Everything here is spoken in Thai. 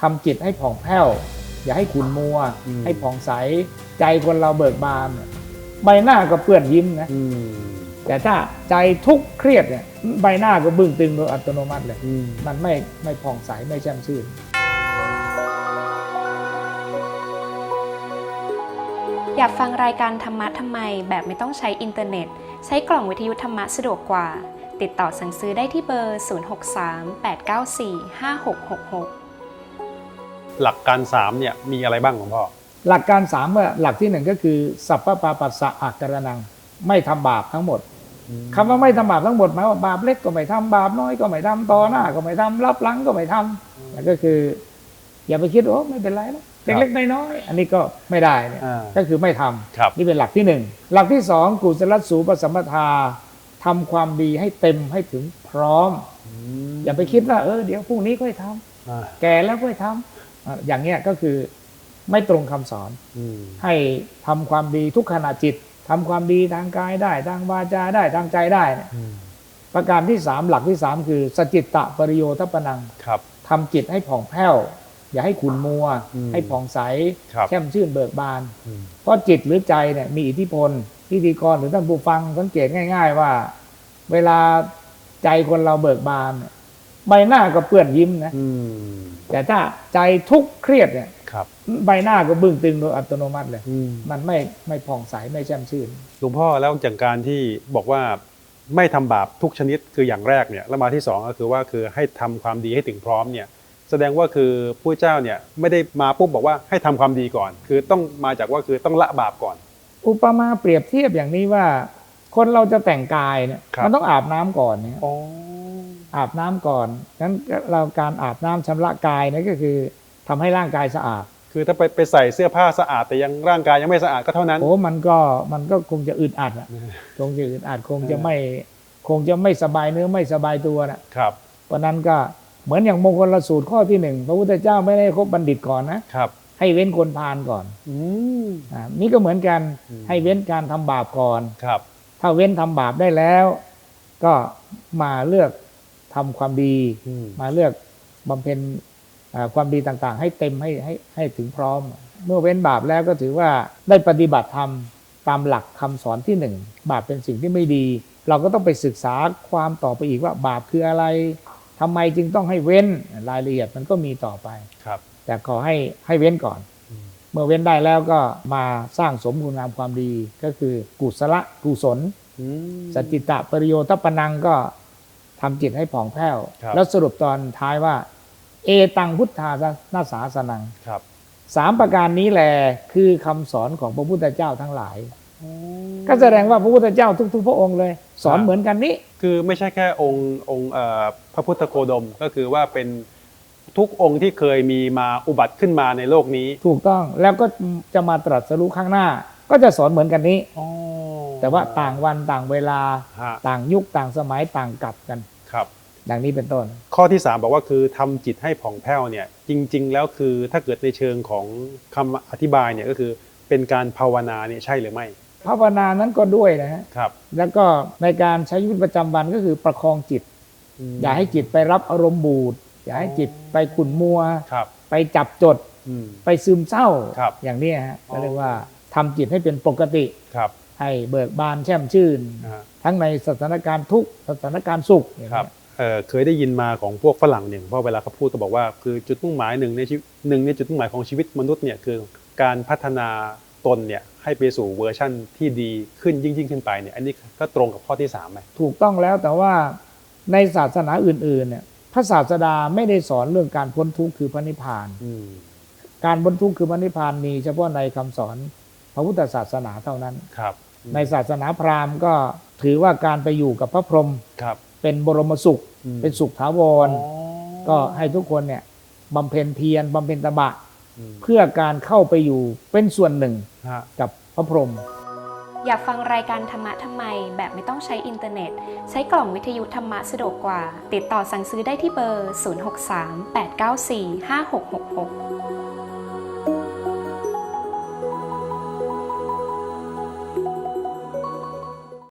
ทำจิตให้ผ่องแผ้ว อย่าให้ขุนมัวอืมให้ผ่องใสใจคนเราเบิกบานใบหน้าก็เปื้อนยิ้มนะอืมแต่ถ้าใจทุกข์เครียดเนี่ยใบหน้าก็บึ้งตึงโดยอัตโนมัติเลยอืมมันไม่ไม่ผ่องใสไม่แช่มชื่นอยากฟังรายการธรรมะทำไมแบบไม่ต้องใช้อินเทอร์เน็ต ใช้กล่องวิทยุธรรมะสะดวกกว่า ติดต่อสั่งซื้อได้ที่เบอร์ 0638945666 หลักการสามเนี่ยมีอะไรบ้างหลวงพ่อหลักการสามว่าหลักที่หนึ่งก็คือ สัพพปาปัสสะอักกรนัง ไม่ทำบาปทั้งหมดคำว่าไม่ทำบาปทั้งหมดหมายว่าบาปเล็กก็ไม่ทำบาปน้อยก็ไม่ทำต่อหน้า ก็ไม่ทำรับหลังก็ไม่ทำนั่นก็คือ อย่าไปคิดโอ้ไม่เป็นไรแล้วเล็กๆน้อยๆอันนี้ก็ไม่ได้เนี่ยอ่าก็คือไม่ทำครับนี่เป็นหลักที่หนึ่งหลักที่สองกุศลสูปสัมปทาทำความดีให้เต็มให้ถึงพร้อม อย่าไปคิดว่าเออเดี๋ยวพรุ่งนี้ค่อยทำอ่าแก่แล้วค่อยทำ อะอย่างเงี้ยก็คือไม่ตรงคำสอนอืมให้ทำความดีทุกขณะจิตทำความดีทางกายได้ ทางวาจาได้ทางใจได้เนี่ยอืมประการที่สามหลักที่สามคือ สจิตตะปริโยทปนังครับทำจิตให้ผ่องแผ้ว อย่าให้ขุนมัวอืมให้ผ่องใสครับแช่มชื่นเบิกบานอืมเพราะจิตหรือใจเนี่ยมีอิทธิพลพิธีกรหรือท่านผู้ฟังสังเกตง่าย ๆ ว่า เวลาใจคนเราเบิกบานเนี่ย ใบหน้าก็เปื้อนยิ้มนะอืมแต่ถ้าใจทุกข์เครียดเนี่ยครับใบหน้าก็บึ้งตึงโดยอัตโนมัติเลยอืมมันไม่ไม่ผ่องใสไม่แช่มชื่นหลวงพ่อแล้วจากการที่บอกว่าไม่ทำบาปทุกชนิดคืออย่างแรกเนี่ยแล้วมาที่สองก็คือว่าคือให้ทำความดีให้ถึงพร้อมเนี่ยแสดงว่าคือผู้เจ้าเนี่ยไม่ได้มาปุ๊บบอกว่าให้ทำความดีก่อน คือต้องมาจากว่าคือต้องละบาปก่อน อุปมาเปรียบเทียบอย่างนี้ว่า คนเราจะแต่งกายเนี่ยครับมันต้องอาบน้ำก่อนเนี่ย อ๋ออาบน้ำก่อนนั้นเราการอาบน้ำชำระกายเนี่ยก็คือทำให้ร่างกายสะอาด คือถ้าไปไปใส่เสื้อผ้าสะอาด แต่ยังร่างกายยังไม่สะอาดก็เท่านั้น โอ้มันก็มันก็คงจะอึดอัดอะคงจะอึดอัดคงจะไม่คงจะไม่สบายเนื้อไม่สบายตัวนะครับเพราะนั้นก็เหมือนอย่างมงคลสูตรข้อที่หนึ่งพระพุทธเจ้าไม่ได้คบบัณฑิตก่อนนะครับ ให้เว้นคนพาลก่อนอืมอ่านี่ก็เหมือนกันอืมให้เว้นการทำบาปก่อนครับ ถ้าเว้นทำบาปได้แล้ว ก็มาเลือก ทำความดีอืมมาเลือกบำเพ็ญอ่าความดีต่างๆ ให้เต็มให้ให้ให้ถึงพร้อม เมื่อเว้นบาปแล้วก็ถือว่าได้ปฏิบัติธรรมตามหลักคำสอนที่หนึ่งบาปเป็นสิ่งที่ไม่ดี เราก็ต้องไปศึกษาความต่อไปอีกว่าบาปคืออะไรทำไมจึงต้องให้เว้นรายละเอียดมันก็มีต่อไปครับ แต่ขอให้ให้เว้นก่อนอืมเมื่อเว้นได้แล้วก็มาสร้างสมคุณงามความดีก็คือกุศลกุศลอืมสจิตตะปริโยทัปปนังก็ ทำจิตให้ผ่องแผ้วครับแล้วสรุปตอนท้ายว่า เอตังพุทธานาสาสนังครับสามประการนี้แหละคือคำสอนของพระพุทธเจ้าทั้งหลาย ก็แสดงว่าพระพุทธเจ้าทุก ๆ พระองค์เลย สอนเหมือนกันนี้ คือไม่ใช่แค่องค์องค์เอ่อพระพุทธโคดมก็คือว่าเป็นทุกองค์ที่เคยมีมาอุบัติขึ้นมาในโลกนี้ ถูกต้องแล้วก็จะมาตรัสรู้ข้างหน้า ก็จะสอนเหมือนกันนี้ แต่ว่าต่างวันต่างเวลาฮะต่างยุคต่างสมัยต่างกลับกันครับ ดังนี้เป็นต้น ข้อที่ 3 บอกว่าคือทำจิตให้ผ่องแผ้วเนี่ยจริง ๆ แล้วคือถ้าเกิดในเชิงของคำอธิบายเนี่ยก็คือเป็นการภาวนาเนี่ยใช่หรือไม่ ภาวนานั้นก็ด้วยนะฮะครับ แล้วก็ในการใช้ชีวิตประจำวันก็คือประคองจิต อย่าให้จิตไปรับอารมณ์บูดอย่าให้จิตไปขุ่นมัวครับไปจับจดอืมไปซึมเศร้าครับอย่างนี้ฮะอ๋อก็เรียกว่าทำจิตให้เป็นปกติครับ ให้เบิกบานแช่มชื่นนะฮะทั้งในสถานการณ์ทุกข์สถานการณ์สุขอย่างครับเงี้ยเอ่อเคยได้ยินมาของพวกฝรั่งเนี่ยเพราะเวลาเขาพูดก็บอกว่าคือจุดมุ่งหมายหนึ่งในชีวิตหนึ่งในจุดมุ่งหมายของชีวิตมนุษย์เนี่ยคือการพัฒนาตนเนี่ยให้ไปสู่เวอร์ชั่นที่ดีขึ้นยิ่งยิ่งขึ้นไปเนี่ยอันนี้ก็ตรงกับข้อที่สามไหมถูกต้องแล้วแต่ว่าในศาสนาอื่นๆเนี่ยพระศาสดาไม่ได้สอนเรื่องการพ้นทุกข์คือพระนิพพานอืมการพ้นทุกข์คือพระนิพพานมีเฉพาะในคำสอนพระพุทธศาสนาเท่านั้นครับ ในศาสนาพราหมณ์ก็ถือว่าการไปอยู่กับพระพรหมครับเป็นบรมสุขอืมเป็นสุขถาวรอ๋อก็ให้ทุกคนเนี่ยบำเพ็ญเพียรบำเพ็ญตบะอืมเพื่อการเข้าไปอยู่เป็นส่วนหนึ่งฮะกับพระพรหมอยากฟังรายการธรรมะทำไม แบบไม่ต้องใช้อินเทอร์เน็ต ใช้กล่องวิทยุธรรมะสะดวกกว่า ติดต่อสั่งซื้อได้ที่เบอร์ 0638945666